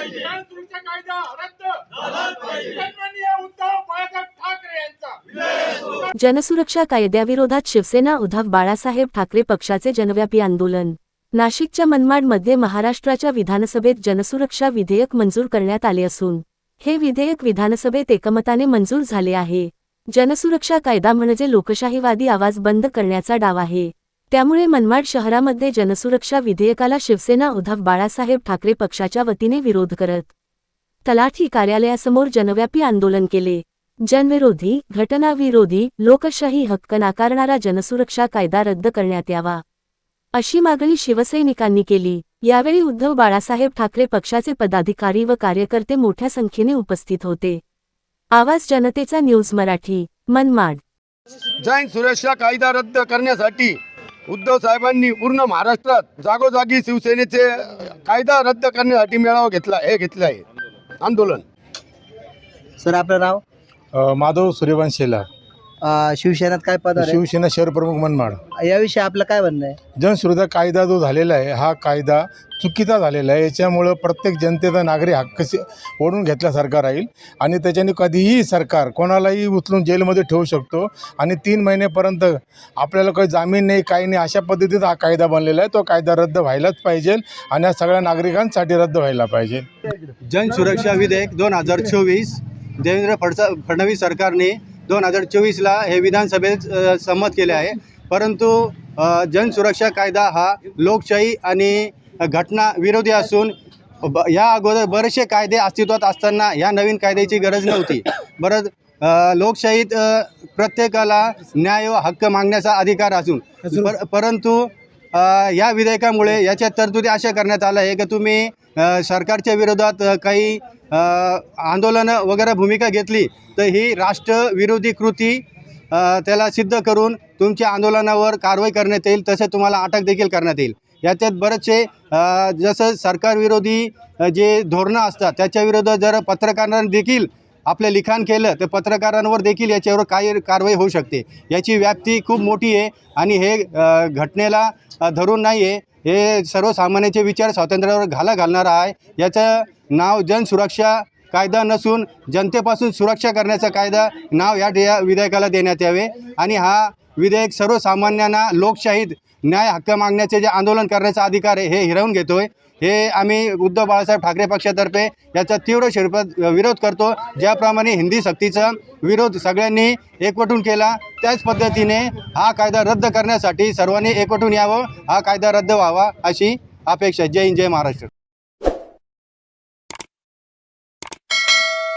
कायदा रद्द. सन्माननीय उद्धव बाळासाहेब ठाकरे यांचा. जनसुरक्षा कायद्याविरोधात शिवसेना उद्धव बाळासाहेब ठाकरे पक्षाचे जनव्यापी आंदोलन. नाशिकच्या मनमाडमध्ये महाराष्ट्राच्या विधानसभेत जनसुरक्षा विधेयक मंजूर करण्यात आले असून हे विधेयक विधानसभेत एकमताने मंजूर झाले आहे. जनसुरक्षा कायदा म्हणजे लोकशाहीवादी आवाज बंद करण्याचा डाव आहे. त्यामुळे मनमाड शहरामध्ये जनसुरक्षा विधेयकाला शिवसेना उद्धव बाळासाहेब ठाकरे पक्षाच्या वतीने विरोध करत तलाठी कार्यालयासमोर जनव्यापी आंदोलन केले. जनविरोधी घटनाविरोधी लोकशाही हक्क नाकारणारा जनसुरक्षा कायदा रद्द करण्यात यावा. अशी मागणी शिवसैनिकांनी केली. यावेळी उद्धव बाळासाहेब ठाकरे पक्षाचे पदाधिकारी व कार्यकर्ते मोठ्या संख्येने उपस्थित होते. आवाज जनतेचा न्यूज मराठी मनमाड. जैन सुरक्षा कायदा रद्द करण्यासाठी उद्धव साहेबांनी पूर्ण महाराष्ट्रात जागोजागी शिवसेनेचे कायदा रद्द करण्यासाठी मेळावा घेतला हे घेतलं आहे. आंदोलन. सर आपलं नाव? माधव सूर्यवंशीला अ, शिवसेनेत काय पद आहे? शिवसेना शहर प्रमुख मनमाड. याविषयी आपलं काय म्हणणं आहे? जनसुविधा कायदा जो झालेला आहे हा कायदा चुकीचा झालेला आहे. याच्यामुळं प्रत्येक जनतेचा नागरी हक्क ओढून घेतल्यासारखा राहील. आणि त्याच्याने कधीही सरकार कोणालाही उचलून जेलमध्ये ठेवू शकतो. आणि तीन महिन्यापर्यंत आपल्याला काही जामीन नाही काही नाही अशा पद्धतीचा हा कायदा बनलेला आहे. तो कायदा रद्द व्हायलाच पाहिजे. आणि या सगळ्या नागरिकांसाठी रद्द व्हायला पाहिजे. जनसुरक्षा विधेयक दोन हजार चोवीस देवेंद्र फडसा फडणवीस सरकारने दोन हजार चोवीसला हे विधानसभेत संमत केले आहे. परंतु जनसुरक्षा कायदा हा लोकशाही आणि घटना विरोधी असून ब या अगोदर बरेचसे कायदे अस्तित्वात असताना ह्या नवीन कायद्याची गरज नव्हती. बरं लोकशाहीत प्रत्येकाला न्याय व हक्क मागण्याचा अधिकार असून पर परंतु या विधेयकामुळे याच्या तरतुदी अशा करण्यात आल्या आहे की तुम्ही सरकारच्या विरोधात काही आंदोलनं वगैरे भूमिका घेतली तर ही राष्ट्रविरोधी कृती त्याला सिद्ध करून तुमच्या आंदोलनावर कारवाई करण्यात येईल तसे तुम्हाला अटक देखील करण्यात येईल. याच्यात बरेचसे जसं सरकारविरोधी जे धोरणं असतात त्याच्याविरोधात जर पत्रकारांनी देखील आपलं लिखाण केलं तर पत्रकारांवर देखील याच्यावर काही कारवाई होऊ शकते? याची व्याप्ती खूप मोठी आहे आणि हे घटनेला धरून नाही आहे हे सर्वसामान्यांचे विचार स्वातंत्र्यावर घाला घालणारा आहे. याचं नाव जनसुरक्षा कायदा नसून जनतेपासून सुरक्षा करण्याचा कायदा नाव या या विधेयकाला देण्यात यावे. आणि हा विधेयक सर्वसामान्यांना लोकशाहीत न्याय हक्क मागण्याचे जे आंदोलन करण्याचा अधिकार आहे हे हिरावून घेतोय. हे आम्ही उद्धव बाळासाहेब ठाकरे पक्षातर्फे याचा तीव्र स्वरूपात विरोध करतो. ज्याप्रमाणे हिंदी सक्तीचा विरोध सगळ्यांनी एकवटून केला त्याच पद्धतीने हा कायदा रद्द करण्यासाठी सर्वांनी एकवटून यावं हा कायदा रद्द व्हावा अशी अपेक्षा. जय हिंद जय महाराष्ट्र.